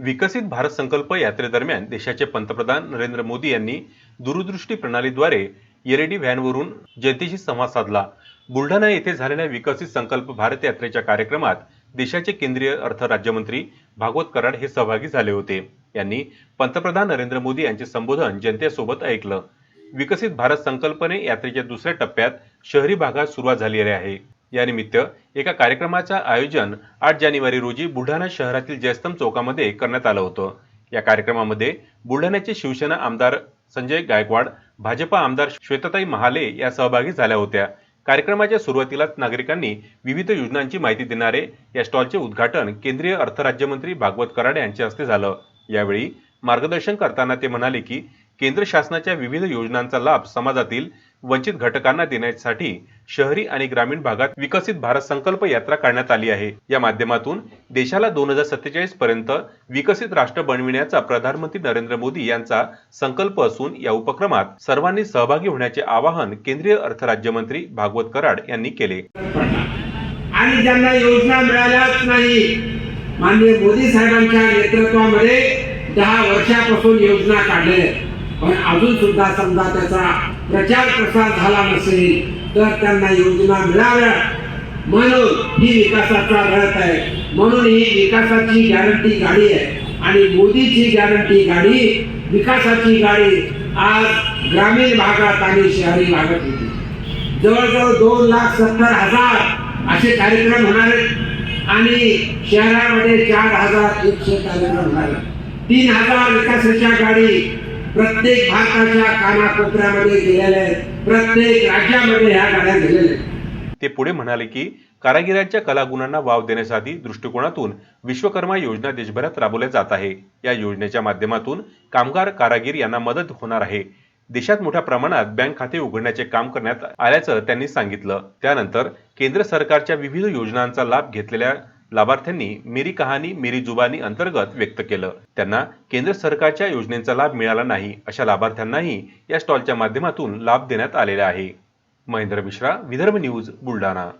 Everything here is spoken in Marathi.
विकसित भारत संकल्प यात्रेदरम्यान देशाचे पंतप्रधान नरेंद्र मोदी यांनी दूरदृष्टी प्रणालीद्वारे येरेडी व्हॅनवरून जनतेशी संवाद साधला. बुलढाणा येथे झालेल्या विकसित संकल्प भारत यात्रेच्या कार्यक्रमात देशाचे केंद्रीय अर्थ राज्यमंत्री भागवत कराड हे सहभागी झाले होते. यांनी पंतप्रधान नरेंद्र मोदी यांचे संबोधन जनतेसोबत ऐकलं. विकसित भारत संकल्पने यात्रेच्या दुसऱ्या टप्प्यात शहरी भागात सुरुवात झालेली आहे. यानिमित्त एका कार्यक्रमाचं आयोजन आठ जानेवारी रोजी बुलढाणा शहरातील जयस्तंभ चौकामध्ये करण्यात आलं होतं. या कार्यक्रमामध्ये बुलढाण्याचे शिवसेना आमदार संजय गायकवाड भाजपा आमदार श्वेताताई महाले या सहभागी झाल्या होत्या. कार्यक्रमाच्या सुरुवातीलाच नागरिकांनी विविध योजनांची माहिती देणारे या स्टॉलचे उद्घाटन केंद्रीय अर्थराज्यमंत्री भागवत कराड यांच्या हस्ते झालं. यावेळी मार्गदर्शन करताना ते म्हणाले की केंद्र शासनाच्या विविध योजनांचा लाभ समाजातील वंचित घटकांना देण्यासाठी शहरी आणि ग्रामीण भागात विकसित भारत संकल्प यात्रा काढण्यात आली आहे. या माध्यमातून देशाला दोन हजार सत्तेचाळीस पर्यंत विकसित राष्ट्र बनविण्याचा प्रधानमंत्री नरेंद्र मोदी यांचा संकल्प असून या उपक्रमात सर्वांनी सहभागी होण्याचे आवाहन केंद्रीय अर्थ राज्यमंत्री भागवत कराड यांनी केले. आणि ज्यांना योजना मिळाल्याच नाही माननीय मोदी साहेबांच्या नेतृत्वामध्ये दहा वर्षापासून योजना काढल्या पण अजून सुद्धा समजा त्याचा प्रचार प्रसार झाला नसेल तर त्यांना योजना मिळाव्या. म्हणून ही विकासाचा रथ आहे. म्हणून ही विकासाची गॅरंटी गाडी आहे. आणि मोदीची गॅरंटी गाडी विकासाची गाडी आज ग्रामीण भागात आणि शहरी भागात होती. जवळजवळ दोन लाख सत्तर हजार असे कार्यक्रम होणार आहेत. आणि शहरामध्ये चार हजार एकशे कार्यक्रम होणार तीन हजार विकासाच्या गाडी प्रत्येक भारताच्या कानाकोपऱ्यामध्ये गेलेल्या आहेत. प्रत्येक राज्यामध्ये ह्या गाड्या गेलेल्या आहेत. ते पुढे म्हणाले की कारागिरांच्या कलागुणांना वाव देण्यासाठी दृष्टिकोनातून विश्वकर्मा योजना देशभरात राबवल्या जात आहे. या योजनेच्या माध्यमातून कामगार कारागीर यांना मदत होणार आहे. देशात मोठ्या प्रमाणात बँक खाते उघडण्याचे काम करण्यात आल्याचं त्यांनी सांगितलं. त्यानंतर केंद्र सरकारच्या विविध योजनांचा लाभ घेतलेल्या लाभार्थ्यांनी मेरी कहाणी मेरी जुबानी अंतर्गत व्यक्त केलं. त्यांना केंद्र सरकारच्या योजनेचा लाभ मिळाला नाही अशा लाभार्थ्यांनाही या स्टॉलच्या माध्यमातून लाभ देण्यात आलेला आहे. महेंद्र मिश्रा विदर्भ न्यूज बुलढाणा.